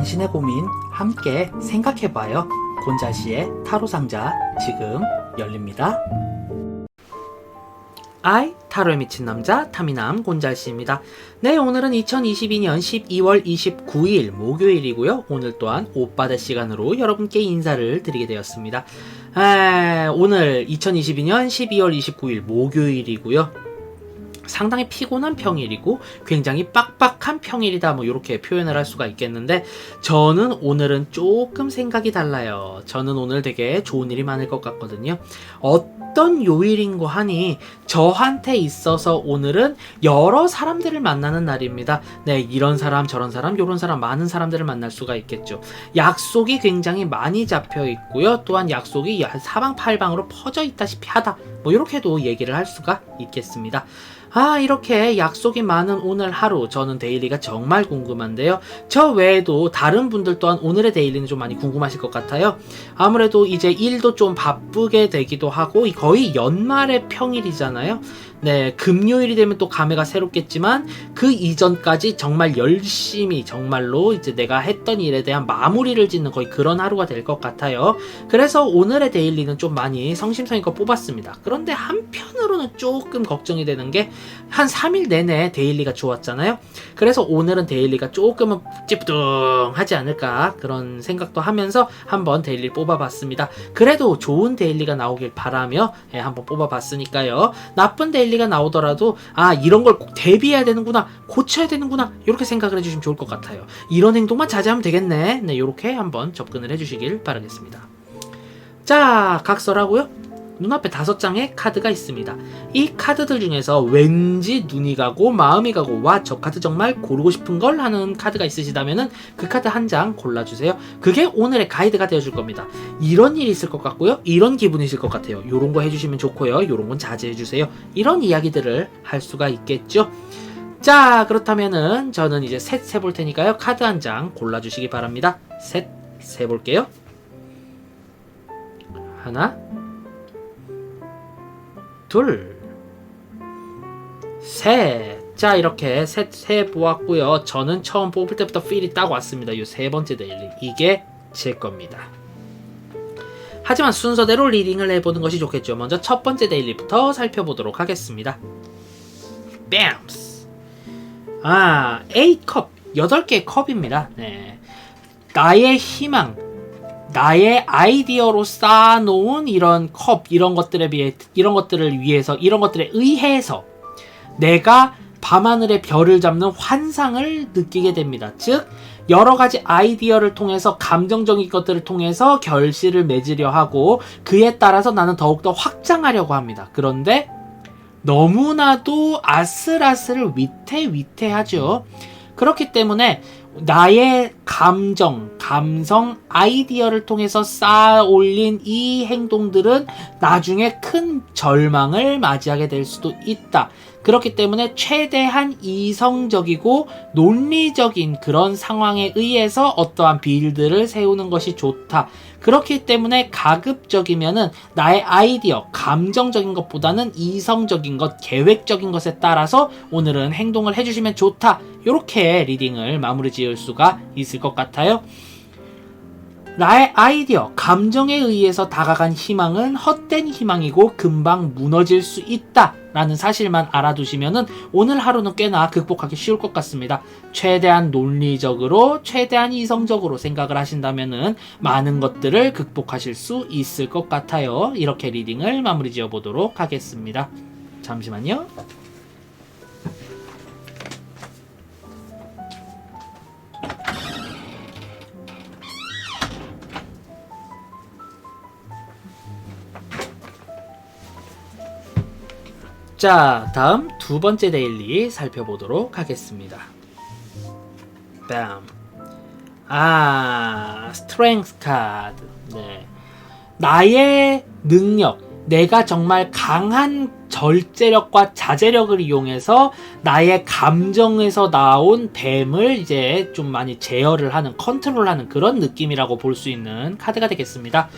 당신의 고민 함께 생각해봐요. 곤자씨의 타로 상자 지금 열립니다. 아이 타로에 미친 남자 타미남 곤잘씨입니다. 네 오늘은 2022년 12월 29일 목요일이고요. 오늘 또한 오빠의 시간으로 여러분께 인사를 드리게 되었습니다. 아, 오늘 2022년 12월 29일 목요일이고요. 상당히 피곤한 평일이고 굉장히 빡빡한 평일이다 뭐 이렇게 표현을 할 수가 있겠는데 저는 오늘은 조금 생각이 달라요. 저는 오늘 되게 좋은 일이 많을 것 같거든요. 어떤 요일인고 하니 저한테 있어서 오늘은 여러 사람들을 만나는 날입니다. 네, 이런 사람, 저런 사람, 요런 사람, 많은 사람들을 만날 수가 있겠죠. 약속이 굉장히 많이 잡혀 있고요. 또한 약속이 사방팔방으로 퍼져 있다시피 하다. 뭐 이렇게도 얘기를 할 수가 있겠습니다. 아, 이렇게 약속이 많은 오늘 하루, 저는 데일리가 정말 궁금한데요. 저 외에도 다른 분들 또한 오늘의 데일리는 좀 많이 궁금하실 것 같아요. 아무래도 이제 일도 좀 바쁘게 되기도 하고, 거의 연말의 평일이잖아요. 네, 금요일이 되면 또 감회가 새롭겠지만 그 이전까지 정말 열심히 정말로 이제 내가 했던 일에 대한 마무리를 짓는 거의 그런 하루가 될 것 같아요. 그래서 오늘의 데일리는 좀 많이 성심성의껏 뽑았습니다. 그런데 한편으로는 조금 걱정이 되는 게한 3일 내내 데일리가 좋았잖아요. 그래서 오늘은 데일리가 조금은 찌뿌둥하지 않을까 그런 생각도 하면서 한번 데일리 뽑아봤습니다. 그래도 좋은 데일리가 나오길 바라며 예, 한번 뽑아봤으니까요. 나쁜 데일리 랠리가 나오더라도 아 이런 걸 꼭 대비해야 되는구나 고쳐야 되는구나 이렇게 생각을 해주시면 좋을 것 같아요 이런 행동만 자제하면 되겠네 네 이렇게 한번 접근을 해주시길 바라겠습니다 자 각설하고요 눈앞에 다섯 장의 카드가 있습니다. 이 카드들 중에서 왠지 눈이 가고 마음이 가고 와 저 카드 정말 고르고 싶은 걸 하는 카드가 있으시다면은 그 카드 한 장 골라주세요. 그게 오늘의 가이드가 되어줄 겁니다. 이런 일이 있을 것 같고요. 이런 기분이실 것 같아요. 요런 거 해주시면 좋고요. 요런 건 자제해주세요. 이런 이야기들을 할 수가 있겠죠. 자 그렇다면은 저는 이제 셋 세볼 테니까요. 카드 한 장 골라주시기 바랍니다. 셋 세볼게요. 하나 둘, 셋. 자, 이렇게 셋, 세 보았고요. 저는 처음 뽑을 때부터 필이 딱 왔습니다. 이 세 번째 데일리. 이게 제 겁니다. 하지만 순서대로 리딩을 해보는 것이 좋겠죠. 먼저 첫 번째 데일리부터 살펴보도록 하겠습니다. 뺨스. 아, A컵. 8개의 컵입니다. 네. 나의 희망, 나의 아이디어로 쌓아놓은 이런 컵 이런 것들에 비해 이런 것들을 위해서 이런 것들에 의해서 내가 밤하늘의 별을 잡는 환상을 느끼게 됩니다. 즉 여러 가지 아이디어를 통해서 감정적인 것들을 통해서 결실을 맺으려 하고 그에 따라서 나는 더욱더 확장하려고 합니다. 그런데 너무나도 아슬아슬 위태위태하죠. 그렇기 때문에 나의 감정, 감성, 아이디어를 통해서 쌓아 올린 이 행동들은 나중에 큰 절망을 맞이하게 될 수도 있다. 그렇기 때문에 최대한 이성적이고 논리적인 그런 상황에 의해서 어떠한 빌드를 세우는 것이 좋다. 그렇기 때문에 가급적이면은 나의 아이디어, 감정적인 것보다는 이성적인 것, 계획적인 것에 따라서 오늘은 행동을 해주시면 좋다. 이렇게 리딩을 마무리 지을 수가 있을 것 같아요. 나의 아이디어, 감정에 의해서 다가간 희망은 헛된 희망이고 금방 무너질 수 있다. 라는 사실만 알아두시면은 오늘 하루는 꽤나 극복하기 쉬울 것 같습니다. 최대한 논리적으로, 최대한 이성적으로 생각을 하신다면은 많은 것들을 극복하실 수 있을 것 같아요. 이렇게 리딩을 마무리 지어 보도록 하겠습니다. 잠시만요. 자, 다음 두 번째 데일리 살펴보도록 하겠습니다. 뺨. 아, 스트렝스 카드. 네. 나의 능력, 내가 정말 강한 절제력과 자제력을 이용해서 나의 감정에서 나온 뱀을 이제 좀 많이 제어를 하는 컨트롤하는 그런 느낌이라고 볼 수 있는 카드가 되겠습니다.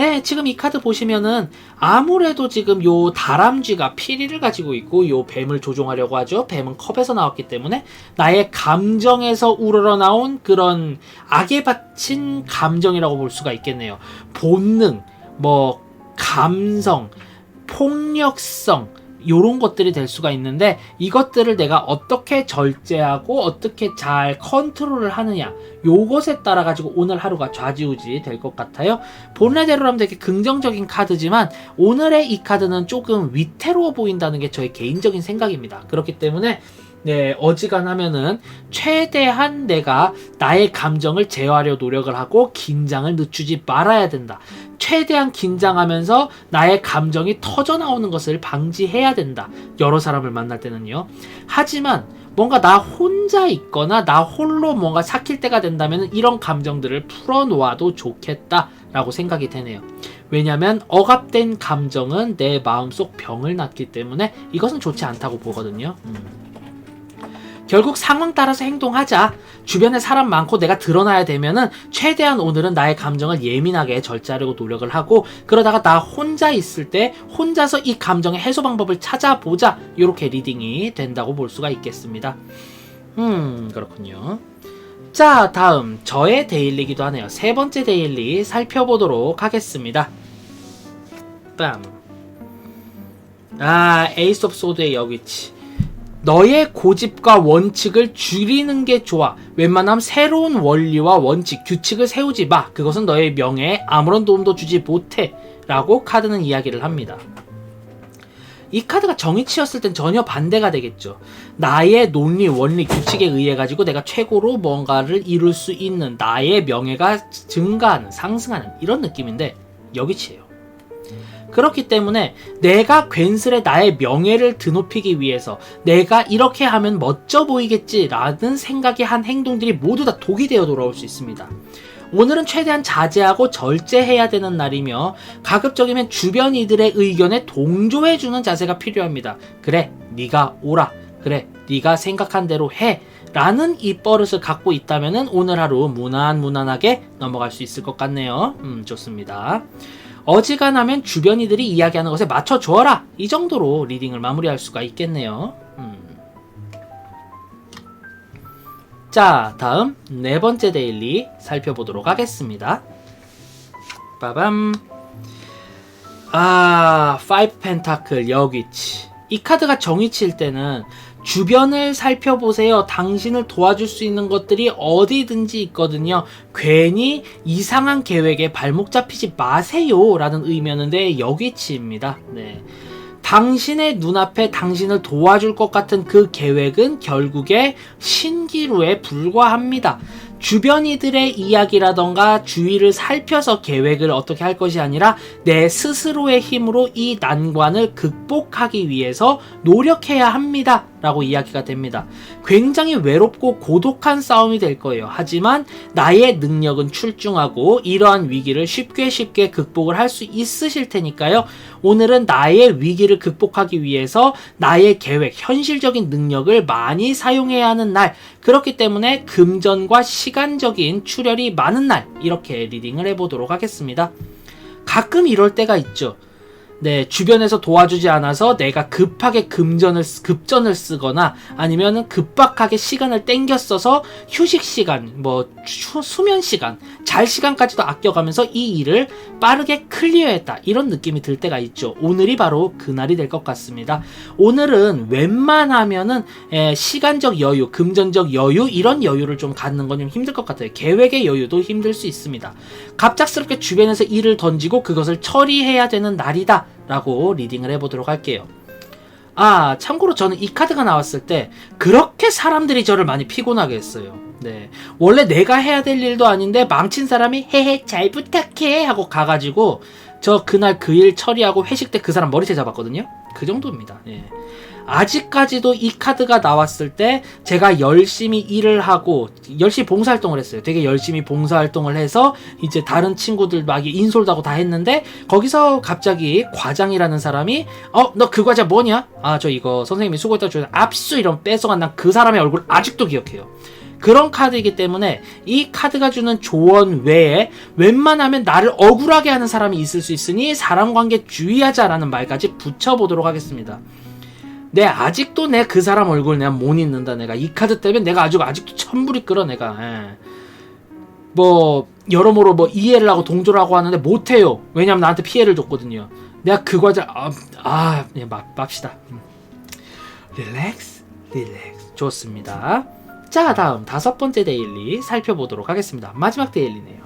네, 지금 이 카드 보시면은 아무래도 지금 요 다람쥐가 피리를 가지고 있고 요 뱀을 조종하려고 하죠. 뱀은 컵에서 나왔기 때문에 나의 감정에서 우러러 나온 그런 악에 바친 감정이라고 볼 수가 있겠네요. 본능, 뭐 감성, 폭력성 요런 것들이 될 수가 있는데 이것들을 내가 어떻게 절제하고 어떻게 잘 컨트롤을 하느냐 요것에 따라 가지고 오늘 하루가 좌지우지 될 것 같아요. 본래대로라면 되게 긍정적인 카드지만 오늘의 이 카드는 조금 위태로워 보인다는 게 저의 개인적인 생각입니다. 그렇기 때문에 네, 어지간하면은 최대한 내가 나의 감정을 제어하려 노력을 하고 긴장을 늦추지 말아야 된다. 최대한 긴장하면서 나의 감정이 터져 나오는 것을 방지해야 된다. 여러 사람을 만날 때는요. 하지만 뭔가 나 혼자 있거나 나 홀로 뭔가 삭힐 때가 된다면 이런 감정들을 풀어놓아도 좋겠다라고 생각이 되네요. 왜냐하면 억압된 감정은 내 마음속 병을 낳기 때문에 이것은 좋지 않다고 보거든요. 음. 결국 상황 따라서 행동하자. 주변에 사람 많고 내가 드러나야 되면은 최대한 오늘은 나의 감정을 예민하게 절제하려고 노력을 하고 그러다가 나 혼자 있을 때 혼자서 이 감정의 해소 방법을 찾아보자. 이렇게 리딩이 된다고 볼 수가 있겠습니다. 음, 그렇군요. 자, 다음 저의 데일리기도 하네요. 세 번째 데일리 살펴보도록 하겠습니다. 빰. 아, 에이스 오브 소드의 여기치. 너의 고집과 원칙을 줄이는 게 좋아. 웬만하면 새로운 원리와 원칙, 규칙을 세우지 마. 그것은 너의 명예에 아무런 도움도 주지 못해. 라고 카드는 이야기를 합니다. 이 카드가 정의치였을 땐 전혀 반대가 되겠죠. 나의 논리, 원리, 규칙에 의해 가지고 내가 최고로 뭔가를 이룰 수 있는 나의 명예가 증가하는, 상승하는 이런 느낌인데 여기치예요. 그렇기 때문에 내가 괜스레 나의 명예를 드높이기 위해서 내가 이렇게 하면 멋져 보이겠지라는 생각이 한 행동들이 모두 다 독이 되어 돌아올 수 있습니다. 오늘은 최대한 자제하고 절제해야 되는 날이며 가급적이면 주변 이들의 의견에 동조해주는 자세가 필요합니다. 그래, 네가 오라. 그래, 네가 생각한 대로 해. 라는 이 버릇을 갖고 있다면 오늘 하루 무난 무난하게 넘어갈 수 있을 것 같네요. 음, 좋습니다. 어지간하면 주변 이들이 이야기하는 것에 맞춰 주어라. 이 정도로 리딩을 마무리할 수가 있겠네요. 음. 자, 다음 네 번째 데일리 살펴보도록 하겠습니다. 빠밤. 아, 5 펜타클 여기치. 이 카드가 정의치일 때는 주변을 살펴보세요. 당신을 도와줄 수 있는 것들이 어디든지 있거든요. 괜히 이상한 계획에 발목 잡히지 마세요. 라는 의미였는데 여기치입니다. 네. 당신의 눈앞에 당신을 도와줄 것 같은 그 계획은 결국에 신기루에 불과합니다. 주변 이들의 이야기라던가 주위를 살펴서 계획을 어떻게 할 것이 아니라 내 스스로의 힘으로 이 난관을 극복하기 위해서 노력해야 합니다. 라고 이야기가 됩니다. 굉장히 외롭고 고독한 싸움이 될 거예요. 하지만 나의 능력은 출중하고 이러한 위기를 쉽게 쉽게 극복을 할 수 있으실 테니까요. 오늘은 나의 위기를 극복하기 위해서 나의 계획, 현실적인 능력을 많이 사용해야 하는 날. 그렇기 때문에 금전과 시간적인 출혈이 많은 날. 이렇게 리딩을 해보도록 하겠습니다. 가끔 이럴 때가 있죠. 네, 주변에서 도와주지 않아서 내가 급하게 금전을, 급전을 쓰거나 아니면 급박하게 시간을 땡겨 써서 휴식 시간, 뭐, 수면 시간, 잘 시간까지도 아껴가면서 이 일을 빠르게 클리어했다. 이런 느낌이 들 때가 있죠. 오늘이 바로 그날이 될 것 같습니다. 오늘은 웬만하면은 에, 시간적 여유, 금전적 여유, 이런 여유를 좀 갖는 건 좀 힘들 것 같아요. 계획의 여유도 힘들 수 있습니다. 갑작스럽게 주변에서 일을 던지고 그것을 처리해야 되는 날이다. 라고 리딩을 해보도록 할게요. 아, 참고로 저는 이 카드가 나왔을 때 그렇게 사람들이 저를 많이 피곤하게 했어요. 네. 원래 내가 해야 될 일도 아닌데 망친 사람이 헤헤 잘 부탁해 하고 가가지고 저 그날 그 일 처리하고 회식 때 그 사람 머리채 잡았거든요. 그 정도입니다. 예. 아직까지도 이 카드가 나왔을 때 제가 열심히 일을 하고 열심히 봉사활동을 했어요. 되게 열심히 봉사활동을 해서 이제 다른 친구들 막 인솔도 하고 다 했는데 거기서 갑자기 과장이라는 사람이 어 너 그 과자 뭐냐? 아 저 이거 선생님이 수고했다 주는 압수 이런 뺏어간 난 그 사람의 얼굴 아직도 기억해요. 그런 카드이기 때문에 이 카드가 주는 조언 외에 웬만하면 나를 억울하게 하는 사람이 있을 수 있으니 사람 관계 주의하자라는 말까지 붙여보도록 하겠습니다. 내 아직도 내 그 사람 얼굴 내가 못 잊는다 내가. 이 카드 때문에 내가 아주 아직도 천불이 끌어 내가. 예. 뭐 여러모로 뭐 이해를 하고 동조를 하고 하는데 못해요. 왜냐면 나한테 피해를 줬거든요. 내가 그 과자 아, 아 예, 막 맙시다. 음. 릴렉스 릴렉스. 좋습니다 자 다음 다섯 번째 데일리 살펴보도록 하겠습니다 마지막 데일리네요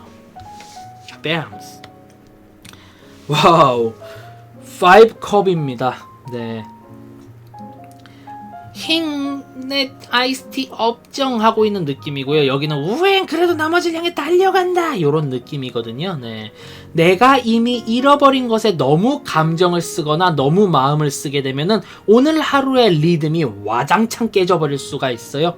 뺨스 와우 5컵입니다 네 힝넷 아이스티 업정하고 있는 느낌이고요. 여기는 우행 그래도 나머지를 향해 달려간다 요런 느낌이거든요. 네. 내가 이미 잃어버린 것에 너무 감정을 쓰거나 너무 마음을 쓰게 되면은 오늘 하루의 리듬이 와장창 깨져버릴 수가 있어요.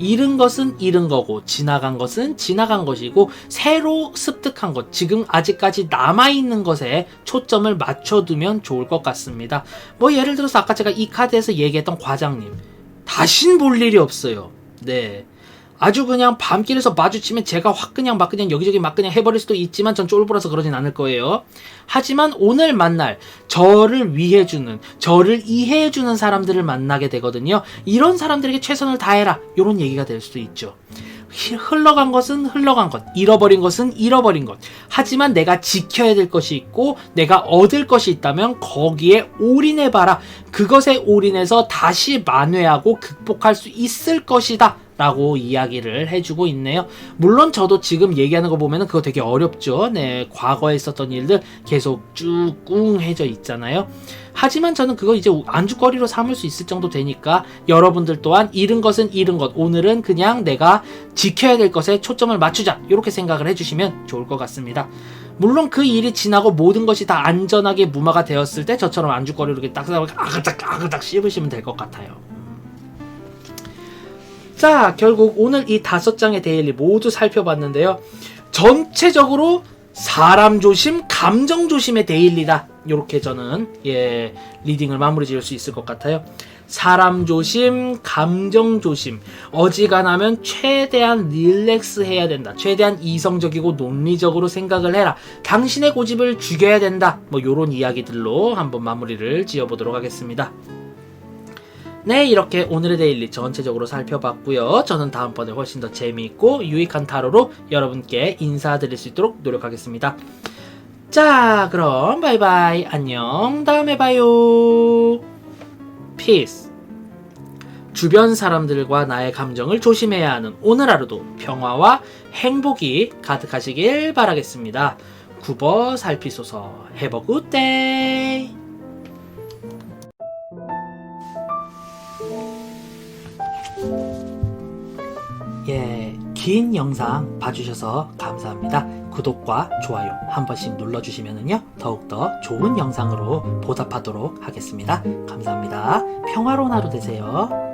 잃은 것은 잃은 거고 지나간 것은 지나간 것이고 새로 습득한 것 지금 아직까지 남아있는 것에 초점을 맞춰두면 좋을 것 같습니다. 뭐 예를 들어서 아까 제가 이 카드에서 얘기했던 과장님 다신 볼 일이 없어요. 네 아주 그냥 밤길에서 마주치면 제가 확 그냥 막 그냥 여기저기 막 그냥 해버릴 수도 있지만 전 쫄보라서 그러진 않을 거예요. 하지만 오늘 만날 저를 위해주는 저를 이해해주는 사람들을 만나게 되거든요. 이런 사람들에게 최선을 다해라 이런 얘기가 될 수도 있죠. 히- 흘러간 것은 흘러간 것, 잃어버린 것은 잃어버린 것. 하지만 내가 지켜야 될 것이 있고 내가 얻을 것이 있다면 거기에 올인해봐라. 그것에 올인해서 다시 만회하고 극복할 수 있을 것이다. 라고 이야기를 해주고 있네요. 물론 저도 지금 얘기하는 거 보면은 그거 되게 어렵죠. 네, 과거에 있었던 일들 계속 쭉 꿍해져 있잖아요. 하지만 저는 그거 이제 안주거리로 삼을 수 있을 정도 되니까 여러분들 또한 잃은 것은 잃은 것. 오늘은 그냥 내가 지켜야 될 것에 초점을 맞추자. 이렇게 생각을 해주시면 좋을 것 같습니다. 물론 그 일이 지나고 모든 것이 다 안전하게 무마가 되었을 때 저처럼 안주거리로 이렇게 딱딱 아그닥 아그닥 씹으시면 될 것 같아요. 자, 결국 오늘 이 다섯 장의 데일리 모두 살펴봤는데요. 전체적으로 사람 조심, 감정 조심의 데일리다. 이렇게 저는 예 리딩을 마무리 지을 수 있을 것 같아요. 사람 조심, 감정 조심. 어지간하면 최대한 릴렉스 해야 된다. 최대한 이성적이고 논리적으로 생각을 해라. 당신의 고집을 죽여야 된다. 뭐 요런 이야기들로 한번 마무리를 지어보도록 하겠습니다. 네, 이렇게 오늘의 데일리 전체적으로 살펴봤고요. 저는 다음번에 훨씬 더 재미있고 유익한 타로로 여러분께 인사드릴 수 있도록 노력하겠습니다. 자, 그럼 바이바이. 안녕. 다음에 봐요. 피스. 주변 사람들과 나의 감정을 조심해야 하는 오늘 하루도 평화와 행복이 가득하시길 바라겠습니다. 굽어 살피소서. Day. 예, 긴 영상 봐주셔서 감사합니다. 구독과 좋아요 한 번씩 눌러주시면요 더욱더 좋은 영상으로 보답하도록 하겠습니다. 감사합니다. 평화로운 하루 되세요.